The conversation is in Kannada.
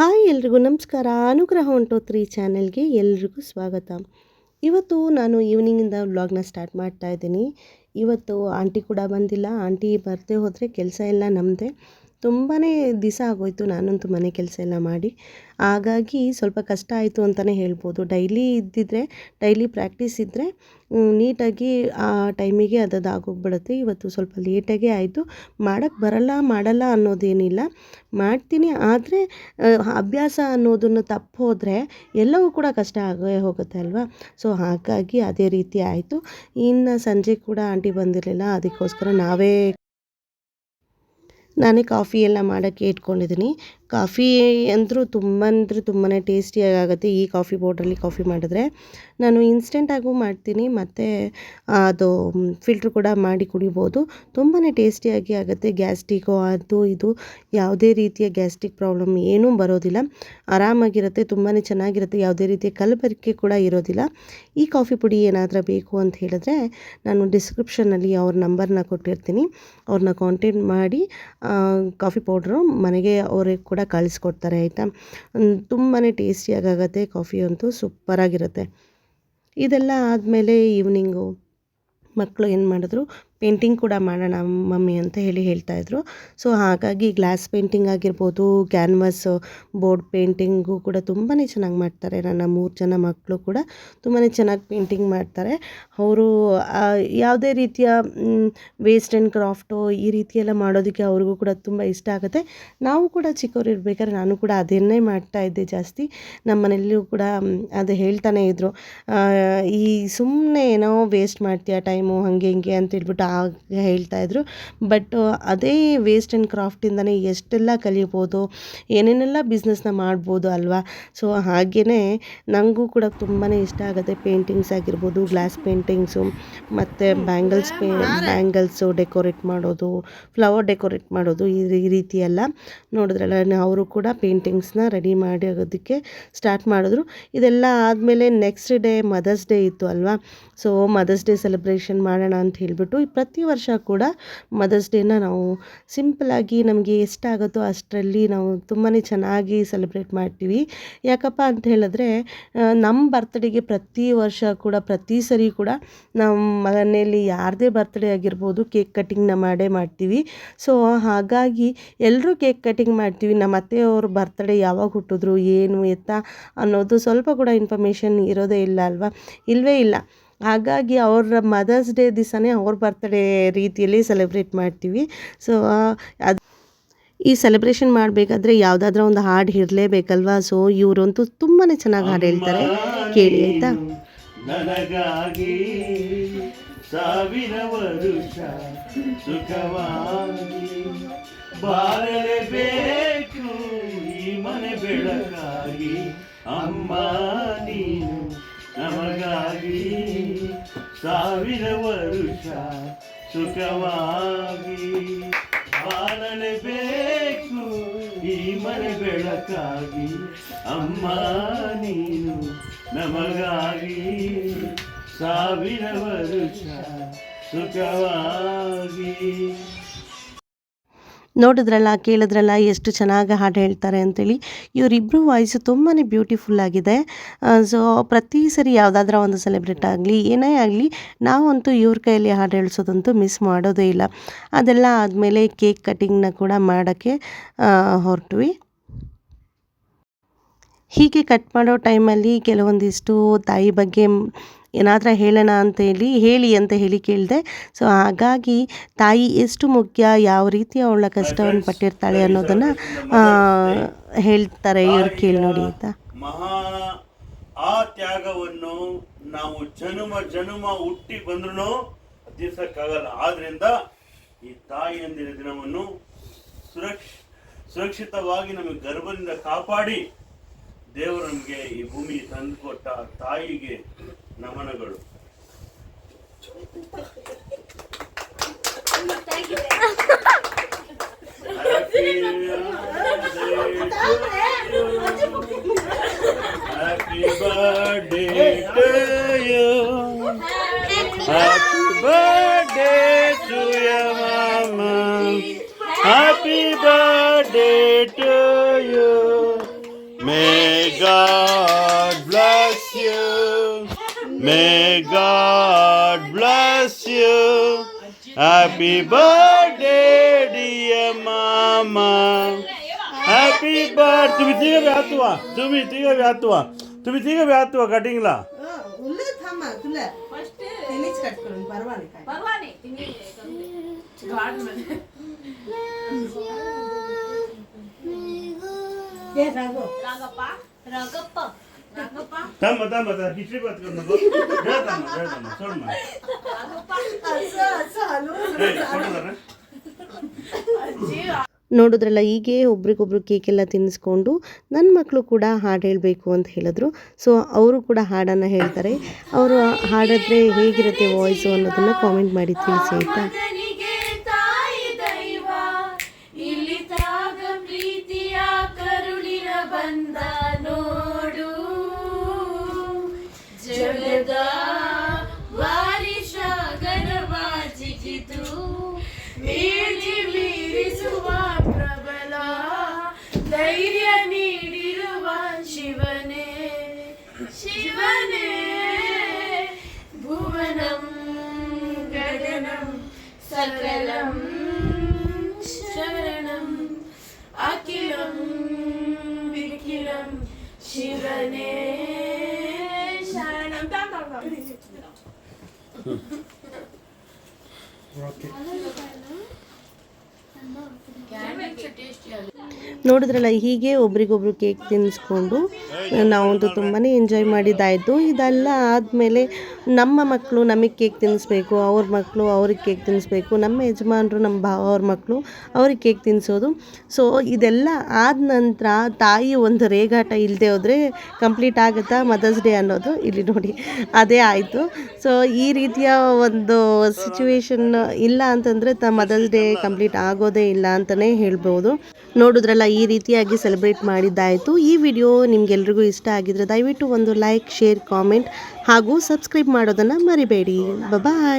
ಹಾಯ್ ಎಲ್ರಿಗೂ ನಮಸ್ಕಾರ. ಅನುಗ್ರಹ ಹೊಂಟೋತ್ರಿ ಚಾನೆಲ್ಗೆ ಎಲ್ರಿಗೂ ಸ್ವಾಗತ. ಇವತ್ತು ನಾನು ಈವ್ನಿಂಗಿಂದ ವ್ಲಾಗ್ನ ಸ್ಟಾರ್ಟ್ ಮಾಡ್ತಾ ಇದ್ದೀನಿ. ಇವತ್ತು ಆಂಟಿ ಕೂಡ ಬಂದಿಲ್ಲ. ಆಂಟಿ ಬರದೇ ಹೋದರೆ ಕೆಲಸ ಎಲ್ಲ ನಮ್ಮದೇ ತುಂಬಾ ದಿವಸ ಆಗೋಯ್ತು. ನಾನಂತೂ ಮನೆ ಕೆಲಸ ಎಲ್ಲ ಮಾಡಿ. ಹಾಗಾಗಿ ಸ್ವಲ್ಪ ಕಷ್ಟ ಆಯಿತು ಅಂತಲೇ ಹೇಳ್ಬೋದು. ಡೈಲಿ ಇದ್ದಿದ್ರೆ, ಡೈಲಿ ಪ್ರಾಕ್ಟೀಸ್ ಇದ್ದರೆ ನೀಟಾಗಿ ಆ ಟೈಮಿಗೆ ಅದದು ಆಗೋಗ್ಬಿಡುತ್ತೆ. ಇವತ್ತು ಸ್ವಲ್ಪ ಲೇಟಾಗೇ ಆಯಿತು. ಮಾಡೋಕ್ಕೆ ಬರಲ್ಲ, ಮಾಡಲ್ಲ ಅನ್ನೋದೇನಿಲ್ಲ. ಮಾಡ್ತೀನಿ, ಆದರೆ ಅಭ್ಯಾಸ ಅನ್ನೋದನ್ನು ತಪ್ಪು ಎಲ್ಲವೂ ಕೂಡ ಕಷ್ಟ ಆಗೇ ಹೋಗುತ್ತೆ ಅಲ್ವಾ? ಸೊ, ಹಾಗಾಗಿ ಅದೇ ರೀತಿ ಆಯಿತು. ಇನ್ನು ಸಂಜೆ ಕೂಡ ಆಂಟಿ ಬಂದಿರಲಿಲ್ಲ. ಅದಕ್ಕೋಸ್ಕರ ನಾವೇ ನಾನೇ ಕಾಫಿ ಎಲ್ಲ ಮಾಡೋಕ್ಕೆ ಇಟ್ಕೊಂಡಿದ್ದೀನಿ. ಕಾಫಿ ಅಂದರೂ ತುಂಬ ಅಂದರೆ ತುಂಬಾ ಟೇಸ್ಟಿಯಾಗಿ ಆಗುತ್ತೆ ಈ ಕಾಫಿ ಪೌಡ್ರಲ್ಲಿ ಕಾಫಿ ಮಾಡಿದ್ರೆ ನಾನು ಇನ್ಸ್ಟೆಂಟಾಗೂ ಮಾಡ್ತೀನಿ. ಮತ್ತು ಅದು ಫಿಲ್ಟ್ರ್ ಕೂಡ ಮಾಡಿ ಕುಡಿಬೋದು. ತುಂಬಾ ಟೇಸ್ಟಿಯಾಗಿ ಆಗುತ್ತೆ. ಗ್ಯಾಸ್ಟಿಕ್ಕು ಅದು, ಇದು, ಯಾವುದೇ ರೀತಿಯ ಗ್ಯಾಸ್ಟ್ರಿಕ್ ಪ್ರಾಬ್ಲಮ್ ಏನೂ ಬರೋದಿಲ್ಲ. ಆರಾಮಾಗಿರುತ್ತೆ. ತುಂಬಾ ಚೆನ್ನಾಗಿರುತ್ತೆ. ಯಾವುದೇ ರೀತಿಯ ಕಲಬೆರಕೆ ಕೂಡ ಇರೋದಿಲ್ಲ. ಈ ಕಾಫಿ ಪುಡಿ ಏನಾದರೂ ಬೇಕು ಅಂತ ಹೇಳಿದ್ರೆ ನಾನು ಡಿಸ್ಕ್ರಿಪ್ಷನಲ್ಲಿ ಅವ್ರ ನಂಬರ್ನ ಕೊಟ್ಟಿರ್ತೀನಿ. ಅವ್ರನ್ನ ಕಾಂಟ್ಯಾಕ್ಟ್ ಮಾಡಿ ಕಾಫಿ ಪೌಡ್ರು ಮನೆಗೆ ಅವರಿಗೆ ಕೂಡ ಕಳಿಸ್ಕೊಡ್ತಾರೆ ಆಯಿತಾ? ತುಂಬಾ ಟೇಸ್ಟಿಯಾಗುತ್ತೆ ಕಾಫಿ ಅಂತೂ ಸೂಪರಾಗಿರುತ್ತೆ. ಇದೆಲ್ಲ ಆದಮೇಲೆ ಈವ್ನಿಂಗು ಮಕ್ಕಳು ಏನು ಮಾಡಿದ್ರು? ಪೇಂಟಿಂಗ್ ಕೂಡ ಮಾಡೋಣ ಮಮ್ಮಿ ಅಂತ ಹೇಳಿ ಹೇಳ್ತಾಯಿದ್ರು ಸೊ ಹಾಗಾಗಿ ಗ್ಲಾಸ್ ಪೇಂಟಿಂಗ್ ಆಗಿರ್ಬೋದು ಕ್ಯಾನ್ವಾಸ್ ಬೋರ್ಡ್ ಪೇಂಟಿಂಗು ಕೂಡ ತುಂಬಾ ಚೆನ್ನಾಗಿ ಮಾಡ್ತಾರೆ. ನನ್ನ ಮೂರು ಜನ ಮಕ್ಕಳು ಕೂಡ ತುಂಬಾ ಚೆನ್ನಾಗಿ ಪೇಂಟಿಂಗ್ ಮಾಡ್ತಾರೆ. ಅವರು ಯಾವುದೇ ರೀತಿಯ ವೇಸ್ಟ್ ಆ್ಯಂಡ್ ಕ್ರಾಫ್ಟು ಈ ರೀತಿಯೆಲ್ಲ ಮಾಡೋದಕ್ಕೆ ಅವ್ರಿಗೂ ಕೂಡ ತುಂಬ ಇಷ್ಟ ಆಗುತ್ತೆ. ನಾವು ಕೂಡ ಚಿಕ್ಕವ್ರು ಇರ್ಬೇಕಾದ್ರೆ ನಾನು ಕೂಡ ಅದನ್ನೇ ಮಾಡ್ತಾ ಇದ್ದೆ ಜಾಸ್ತಿ. ನಮ್ಮ ಮನೆಯಲ್ಲೂ ಕೂಡ ಅದು ಹೇಳ್ತಾನೆ ಇದ್ದರು ಈ ಸುಮ್ಮನೆ ಏನೋ ವೇಸ್ಟ್ ಮಾಡ್ತೀಯ ಟೈಮು ಹಾಗೆ ಹಿಂಗೆ ಅಂತ ಹೇಳ್ಬಿಟ್ಟು ಆಗ ಹೇಳ್ತಾಯಿದ್ರು ಬಟ್ ಅದೇ ವೇಸ್ಟ್ ಆ್ಯಂಡ್ ಕ್ರಾಫ್ಟಿಂದನೇ ಎಷ್ಟೆಲ್ಲ ಕಲಿಬೋದು ಏನೇನೆಲ್ಲ ಬಿಸ್ನೆಸ್ನ ಮಾಡ್ಬೋದು ಅಲ್ವಾ? ಸೊ ಹಾಗೆಯೇ ನನಗೂ ಕೂಡ ತುಂಬಾ ಇಷ್ಟ ಆಗುತ್ತೆ ಪೇಂಟಿಂಗ್ಸ್ ಆಗಿರ್ಬೋದು ಗ್ಲಾಸ್ ಪೇಂಟಿಂಗ್ಸು ಮತ್ತು ಬ್ಯಾಂಗಲ್ಸ್ ಪೇ ಬ್ಯಾಂಗಲ್ಸು ಡೆಕೋರೇಟ್ ಮಾಡೋದು ಫ್ಲವರ್ ಡೆಕೋರೇಟ್ ಮಾಡೋದು ಈ ರೀತಿ ಎಲ್ಲ ನೋಡಿದ್ರಲ್ಲ ಅವರು ಕೂಡ ಪೇಂಟಿಂಗ್ಸ್ನ ರೆಡಿ ಮಾಡಿ ಆಗೋದಕ್ಕೆ ಸ್ಟಾರ್ಟ್ ಮಾಡಿದ್ರು. ಇದೆಲ್ಲ ಆದಮೇಲೆ ನೆಕ್ಸ್ಟ್ ಡೇ ಮದರ್ಸ್ ಡೇ ಇತ್ತು ಅಲ್ವಾ? ಸೊ ಮದರ್ಸ್ ಡೇ ಸೆಲೆಬ್ರೇಷನ್ ಮಾಡೋಣ ಅಂತ ಹೇಳಿಬಿಟ್ಟು ಪ್ರತಿ ವರ್ಷ ಕೂಡ ಮದರ್ಸ್ ಡೇನ ನಾವು ಸಿಂಪಲಾಗಿ ನಮಗೆ ಎಷ್ಟಾಗುತ್ತೋ ಅಷ್ಟರಲ್ಲಿ ನಾವು ತುಂಬಾ ಚೆನ್ನಾಗಿ ಸೆಲೆಬ್ರೇಟ್ ಮಾಡ್ತೀವಿ. ಯಾಕಪ್ಪ ಅಂತ ಹೇಳಿದ್ರೆ ನಮ್ಮ ಬರ್ತ್ಡೇಗೆ ಪ್ರತಿ ವರ್ಷ ಕೂಡ, ಪ್ರತಿ ಸರಿ ಕೂಡ ನಮ್ಮ ಮನೆಯಲ್ಲಿ ಯಾರದೇ ಬರ್ತ್ಡೇ ಆಗಿರ್ಬೋದು ಕೇಕ್ ಕಟ್ಟಿಂಗ್ನ ಮಾಡೇ ಮಾಡ್ತೀವಿ. ಸೊ ಹಾಗಾಗಿ ಎಲ್ಲರೂ ಕೇಕ್ ಕಟ್ಟಿಂಗ್ ಮಾಡ್ತೀವಿ. ನಮ್ಮ ಅತ್ತೆಯವ್ರ ಬರ್ತ್ಡೇ ಯಾವಾಗ ಹುಟ್ಟಿದ್ರು, ಏನು, ಎತ್ತ ಅನ್ನೋದು ಸ್ವಲ್ಪ ಕೂಡ ಇನ್ಫಾರ್ಮೇಷನ್ ಇರೋದೇ ಇಲ್ಲ ಅಲ್ವಾ? ಇಲ್ಲವೇ ಇಲ್ಲ. ಹಾಗಾಗಿ ಅವರ ಮದರ್ಸ್ ಡೇ ದಿವಸನೇ ಅವ್ರ ಬರ್ತ್ಡೇ ರೀತಿಯಲ್ಲಿ ಸೆಲೆಬ್ರೇಟ್ ಮಾಡ್ತೀವಿ. ಸೊ ಅದು ಈ ಸೆಲೆಬ್ರೇಷನ್ ಮಾಡಬೇಕಾದ್ರೆ ಯಾವುದಾದ್ರೂ ಒಂದು ಹಾಡು ಇರಲೇಬೇಕಲ್ವಾ ಸೊ ಇವರಂತೂ ತುಂಬಾ ಚೆನ್ನಾಗಿ ಹಾಡು ಹೇಳ್ತಾರೆ. ಕೇಳಿ ಆಯಿತಾ? ನನಗಾಗಿ ಸಾವಿರ ವರುಷ ಸುಖವಾಗಿ ಬಾಳಲೇಬೇಕು ಈ ಮನೆ ಬೆಳಕಾಗಿ. ಅಮ್ಮ ಸುಖವಾಗಿ ಬಾಳಲೇಬೇಕು ಈ ಮನೆ ಬೆಳಕಾಗಿ. ಅಮ್ಮ ನೀನು ನಮಗಾಗಿ ಸಾವಿರ ವರುಷ ಸುಖವಾಗಿ ನೋಡಿದ್ರಲ್ಲ, ಕೇಳಿದ್ರಲ್ಲ, ಎಷ್ಟು ಚೆನ್ನಾಗಿ ಹಾಡು ಹೇಳ್ತಾರೆ ಅಂತೇಳಿ. ಇವರಿಬ್ಬರು ವಾಯ್ಸು ತುಂಬಾ ಬ್ಯೂಟಿಫುಲ್ ಆಗಿದೆ. ಸೊ ಪ್ರತಿ ಸರಿ ಯಾವುದಾದ್ರೂ ಒಂದು ಸೆಲೆಬ್ರೇಟ್ ಆಗಲಿ, ಏನೇ ಆಗಲಿ, ನಾವಂತೂ ಇವ್ರ ಕೈಯಲ್ಲಿ ಹಾಡು ಹೇಳಿಸೋದಂತೂ ಮಿಸ್ ಮಾಡೋದೇ ಇಲ್ಲ. ಅದೆಲ್ಲ ಆದಮೇಲೆ ಕೇಕ್ ಕಟಿಂಗ್ನ ಕೂಡ ಮಾಡೋಕ್ಕೆ ಹೊರಟ್ವಿ. ಹೀಗೆ ಕಟ್ ಮಾಡೋ ಟೈಮಲ್ಲಿ ಕೆಲವೊಂದಿಷ್ಟು ತಾಯಿ ಬಗ್ಗೆ ಏನಾದರೂ ಹೇಳೋಣ ಅಂತ ಹೇಳಿ ಹೇಳಿ ಅಂತ ಹೇಳಿ ಕೇಳಿದೆ. ಸೊ ಹಾಗಾಗಿ ತಾಯಿ ಎಷ್ಟು ಮುಖ್ಯ ಯಾವ ರೀತಿ ಅವಳ ಕಷ್ಟವನ್ನು ಪಟ್ಟಿರ್ತಾಳೆ ಅನ್ನೋದನ್ನು ಹೇಳ್ತಾರೆ ಇವ್ರು ಕೇಳಿ ನೋಡಿ ಅಂತ. ಮಹಾ ಆ ತ್ಯಾಗವನ್ನು ನಾವು ಜನುಮ ಜನುಮ ಹುಟ್ಟಿ ಬಂದ್ರು ತೀರ್ಸಕ್ಕಾಗಲ್ಲ ಆದ್ರಿಂದ ಈ ತಾಯಿಯಂದಿನ ದಿನವನ್ನು ಸುರಕ್ಷ ಸುರಕ್ಷಿತವಾಗಿ ನಮಗೆ ಗರ್ಭದಿಂದ ಕಾಪಾಡಿ ದೇವರು ನಮಗೆ ಈ ಭೂಮಿ ತಂದುಕೊಟ್ಟ ತಾಯಿಗೆ ನಮನಗಳು Happy birthday to you. Happy birthday to your mama. Happy birthday to May God bless you. Happy birthday, dear mama. Happy birthday. तुम्ही तिघं बी हात वा तुम्ही तिघं बी हात वा तुम्ही तिघं बी हात वा कटिंगला उल्ले थांबा तुला तिनेच कट करून परवा नाही काय परवा नाही तिने करून दे. गाडमध्ये. हे राघव रागप्पा रागप्पा ತಮ್ಮ ತಮ್ಮ ಹಿಸ್ಟ್ರಿ ಬತ್ಕೊಂಡು ನೋಡಿದ್ರಲ್ಲ ಹೀಗೆ ಒಬ್ರಿಗೊಬ್ರು ಕೇಕೆಲ್ಲ ತಿನ್ನಿಸ್ಕೊಂಡು ನನ್ನ ಮಕ್ಕಳು ಕೂಡ ಹಾಡು ಹೇಳಬೇಕು ಅಂತ ಹೇಳಿದ್ರು. ಸೊ ಅವರು ಕೂಡ ಹಾಡನ್ನು ಹೇಳ್ತಾರೆ. ಅವರು ಹಾಡಿದ್ರೆ ಹೇಗಿರುತ್ತೆ ವಾಯ್ಸು ಅನ್ನೋದನ್ನು ಕಾಮೆಂಟ್ ಮಾಡಿ ತಿಳಿಸಿ ಆಯಿತಾ? ധൈര്യ നീടിരുവാൻ ശിവനെ ശിവനെ ഭുവനം ഗഗനം സകലം ശരണം അഖിലം വിഖിലം ശിവനെ ശരണം ഓക്കെ ನೋಡಿದ್ರಲ್ಲ, ಹೀಗೆ ಒಬ್ರಿಗೊಬ್ರು ಕೇಕ್ ತಿನ್ನಿಸ್ಕೊಂಡು ನಾವಂತೂ ತುಂಬಾ ಎಂಜಾಯ್ ಮಾಡಿದ್ದಾಯಿತು ಇದೆಲ್ಲ ಆದಮೇಲೆ ನಮ್ಮ ಮಕ್ಕಳು ನಮಗೆ ಕೇಕ್ ತಿನ್ನಿಸ್ಬೇಕು ಅವ್ರ ಮಕ್ಕಳು ಅವ್ರಿಗೆ ಕೇಕ್ ತಿನ್ನಿಸ್ಬೇಕು ನಮ್ಮ ಯಜಮಾನರು, ನಮ್ಮ ಭಾವ ಅವ್ರ ಮಕ್ಕಳು ಅವ್ರಿಗೆ ಕೇಕ್ ತಿನ್ನಿಸೋದು ಸೊ ಇದೆಲ್ಲ ಆದ ನಂತರ ತಾಯಿ ಒಂದು ರೇಗಾಟ ಇಲ್ಲದೆ ಹೋದರೆ ಕಂಪ್ಲೀಟ್ ಆಗುತ್ತಾ ಮದರ್ಸ್ ಡೇ ಅನ್ನೋದು ಇಲ್ಲಿ ನೋಡಿ, ಅದೇ ಆಯಿತು. ಸೊ ಈ ರೀತಿಯ ಒಂದು ಸಿಚುವೇಶನ್ ಇಲ್ಲ ಅಂತಂದರೆ ತ ಮದರ್ಸ್ ಡೇ ಕಂಪ್ಲೀಟ್ ಆಗೋದೇ ಇಲ್ಲ ಅಂತಲೇ ಹೇಳ್ಬೋದು. ನೋಡಿದ್ರಲ್ಲ, ಈ ರೀತಿಯಾಗಿ ಸೆಲೆಬ್ರೇಟ್ ಮಾಡಿದ್ದಾಯಿತು. ಈ ವಿಡಿಯೋ ನಿಮಗೆಲ್ರಿಗೂ ಇಷ್ಟ ಆಗಿದ್ರೆ ದಯವಿಟ್ಟು ಒಂದು ಲೈಕ್ ಶೇರ್ ಕಾಮೆಂಟ್ ಹಾಗೂ ಸಬ್ಸ್ಕ್ರೈಬ್ ಮಾಡೋದನ್ನು ಮರಿಬೇಡಿ. ಬಾಯ್